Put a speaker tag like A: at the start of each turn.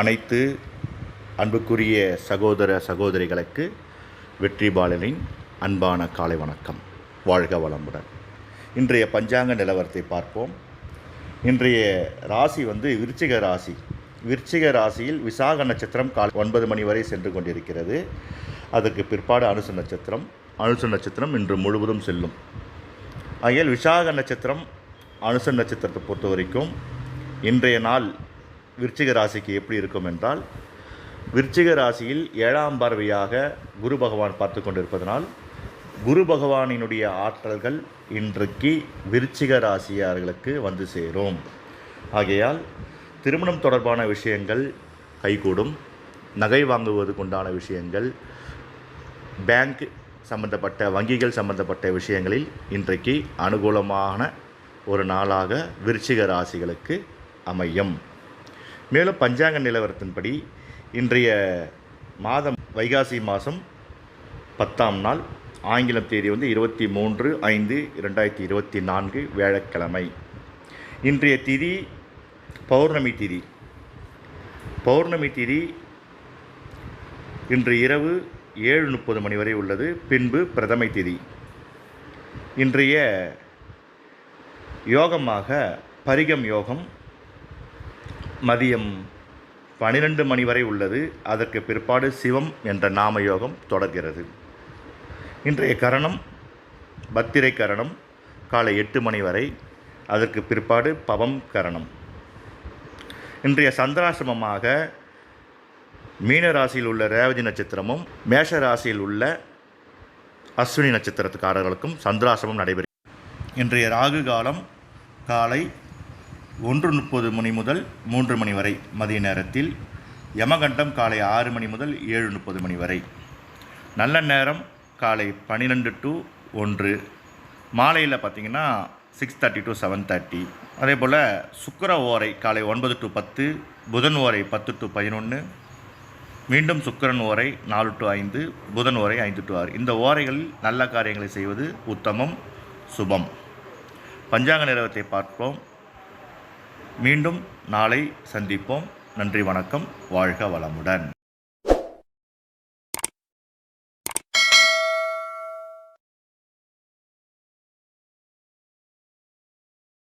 A: அனைத்து அன்புக்குரிய சகோதர சகோதரிகளுக்கு வெற்றி பாலனின் அன்பான காலை வணக்கம். வாழ்க வளமுடன். இன்றைய பஞ்சாங்க நிலவரத்தை பார்ப்போம். இன்றைய ராசி வந்து விருச்சிக ராசி. விருச்சிக ராசியில் விசாக நட்சத்திரம் காலை ஒன்பது மணி வரை சென்று கொண்டிருக்கிறது. அதற்கு பிற்பாடு அனுச நட்சத்திரம். அனுசு நட்சத்திரம் இன்று முழுவதும் செல்லும். ஆகையால் விசாக நட்சத்திரம் அனுச நட்சத்திரத்தை பொறுத்த வரைக்கும் இன்றைய நாள் விருச்சிக ராசிக்கு எப்படி இருக்கும் என்றால் விருச்சிக ராசியில் ஏழாம் பார்வையாக குரு பகவான் பார்த்து கொண்டிருப்பதனால் குரு பகவானினுடைய ஆற்றல்கள் இன்றைக்கு விருச்சிக ராசியார்களுக்கு வந்து சேரும். ஆகையால் திருமணம் தொடர்பான விஷயங்கள் கைகூடும். நகை வாங்குவதுக்குண்டான விஷயங்கள் பேங்க் சம்பந்தப்பட்ட வங்கிகள் சம்பந்தப்பட்ட விஷயங்களில் இன்றைக்கு அனுகூலமான ஒரு நாளாக விருச்சிக ராசிகளுக்கு அமையும். மேலும் பஞ்சாங்க நிலவரத்தின்படி இன்றைய மாதம் வைகாசி மாதம் பத்தாம் நாள் ஆங்கிலம் தேதி வந்து இருபத்தி மூன்று ஐந்து ரெண்டாயிரத்தி இருபத்தி நான்கு வியாழக்கிழமை. இன்றைய திதி பௌர்ணமி திதி. பௌர்ணமி திதி இன்று இரவு ஏழு முப்பது மணி வரை உள்ளது. பின்பு பிரதமை திதி. இன்றைய யோகமாக பரிகம் யோகம் மதியம் பனிரெண்டு மணி வரை உள்ளது. அதற்கு பிற்பாடு சிவம் என்ற நாம யோகம் தொடர்கிறது. இன்றைய கரணம் பத்திரை கரணம் காலை எட்டு மணி வரை. அதற்கு பிற்பாடு பவம் கரணம். இன்றைய சந்திராசிரமமாக மீன ராசியில் உள்ள ரேவதி நட்சத்திரமும் மேஷ ராசியில் உள்ள அஸ்வினி நட்சத்திரத்துக்காரர்களுக்கும் சந்திராசிரமம் நடைபெறும் இன்றைய ராகு காலம் காலை ஒன்று முப்பது மணி முதல் மூன்று மணி வரை மதிய நேரத்தில் யமகண்டம் காலை ஆறு மணி முதல் ஏழு முப்பது மணி வரை. நல்ல நேரம் காலை பன்னிரெண்டு டு ஒன்று. மாலையில் பார்த்தீங்கன்னா six thirty to seven thirty அதே போல் சுக்கர ஓரை காலை ஒன்பது டு பத்து புதன் ஓரை பத்து டு பதினொன்று மீண்டும் சுக்கரன் ஓரை நாலு டு ஐந்து புதன் ஓரை ஐந்து டு ஆறு. இந்த ஓரைகளில் நல்ல காரியங்களை செய்வது உத்தமம் சுபம். பஞ்சாங்க நிலவரத்தை பார்ப்போம். மீண்டும் நாளை சந்திப்போம். நன்றி வணக்கம். வாழ்க வளமுடன்.